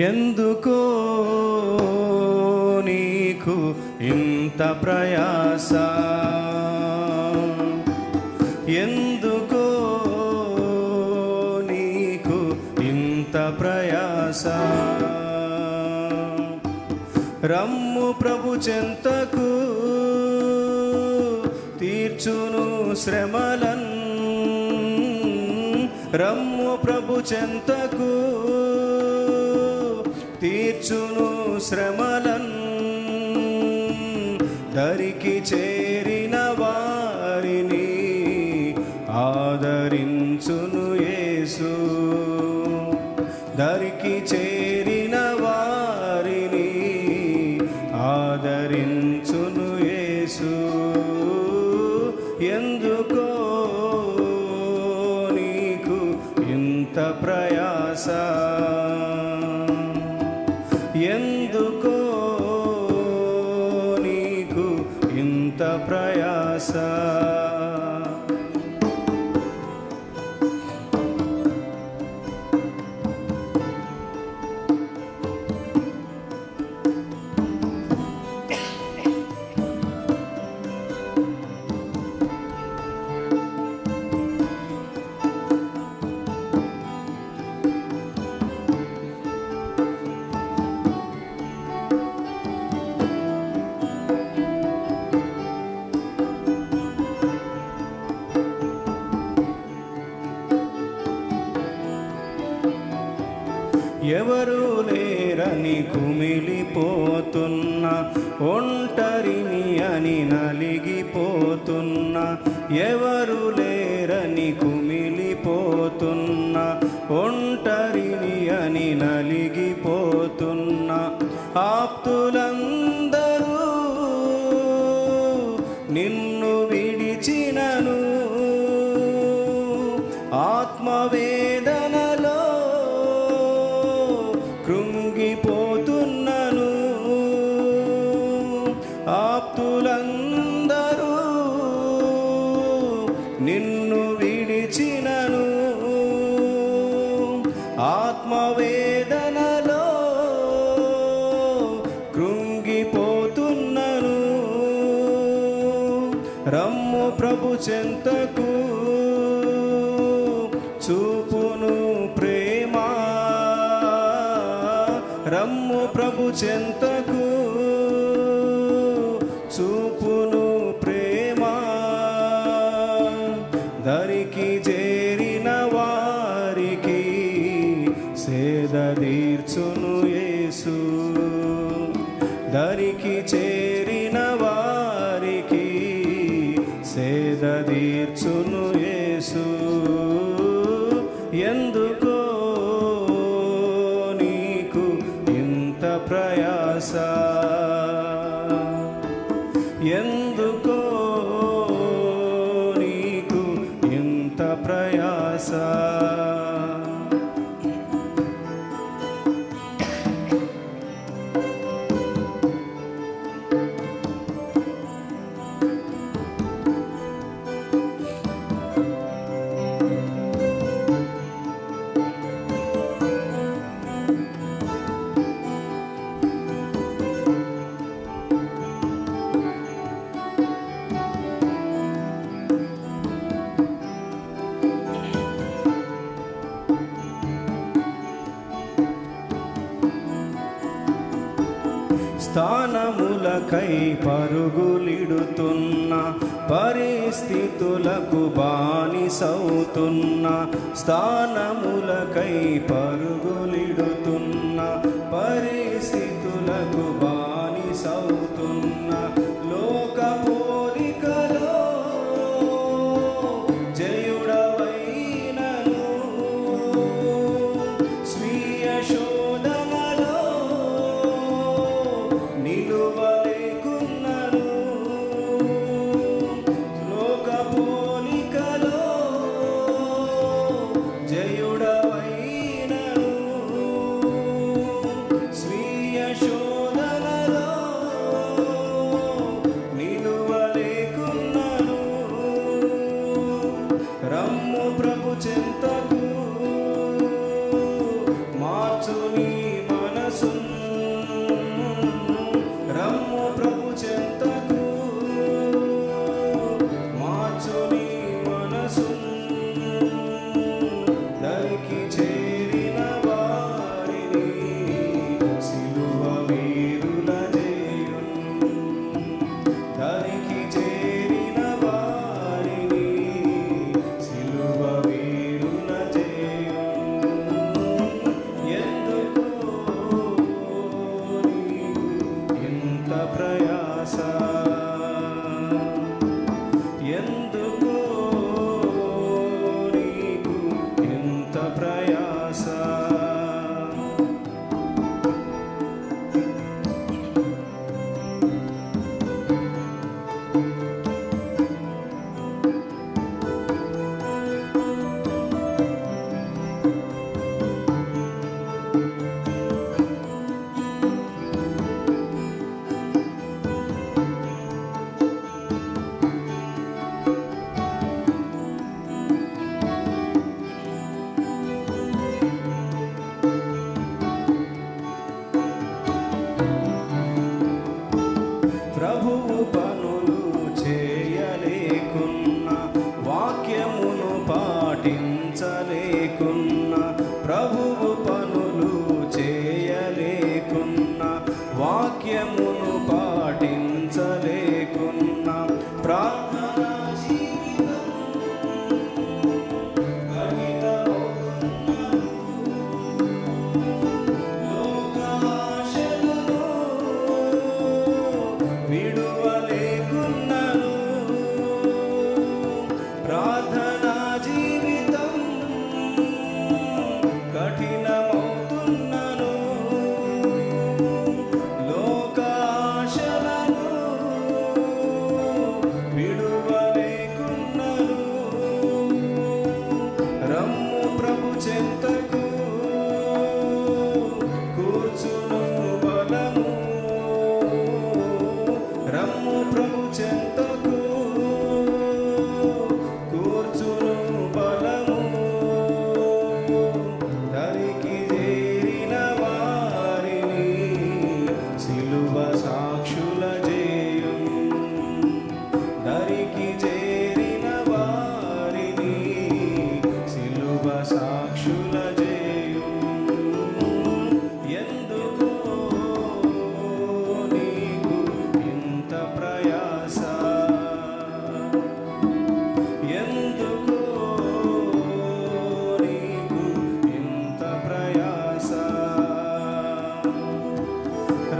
ఎందుకో నీకు ఇంత ప్రయాస? ఎందుకో నీకు ఇంత ప్రయాస? రమ్ము ప్రభు చెంతకు తీర్చును శ్రమలన్. రమ్ము ప్రభు చెంతకు తీర్చును శ్రమలన్ దరికి చే ఎవరు లేరని కుమిలిపోతున్నా ఒంటరిని అని నలిగిపోతున్నా ఎవరు లేరని కుమిలిపోతున్నా ఒంటరిని అని నలిగిపోతున్నా. ఆప్తులందరూ చెంతకు చూపును ప్రేమ. రమ్ము ప్రభు చెంతకు తీర్చును. స్థానములకై పరుగులిడుతున్న పరిస్థితులకు బానిసవుతున్న స్థానములకై పరుగులిడుతున్న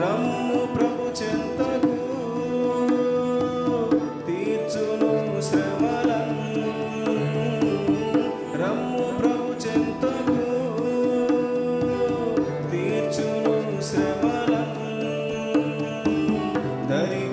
భారము ప్రభు చెంతకు తీర్చును శ్రమలను. రమ్ము ప్రభు చెంతకు తీర్చును శ్రమలను. దరి